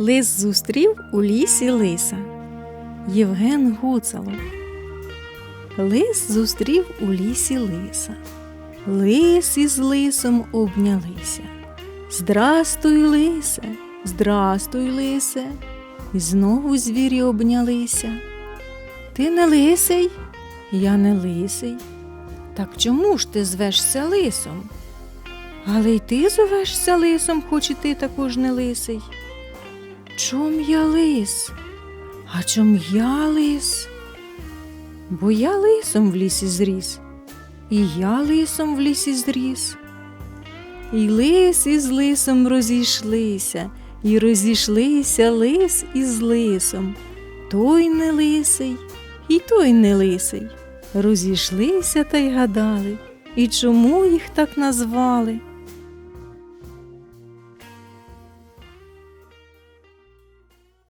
Лис зустрів у лісі лиса. Євген Гуцало. Лис зустрів у лісі лиса. Лис із лисом обнялися. Здрастуй, лисе, здрастуй, лисе. І знову звірі обнялися. Ти не лисий? Я не лисий. Так чому ж ти звешся лисом? Але й ти зовешся лисом, хоч і ти також не лисий. Чом я лис? А чом я лис? Бо я лисом в лісі зріс, і я лисом в лісі зріс. І лис із лисом розійшлися, і розійшлися лис із лисом. Той не лисий, і той не лисий. Розійшлися та й гадали, і чому їх так назвали.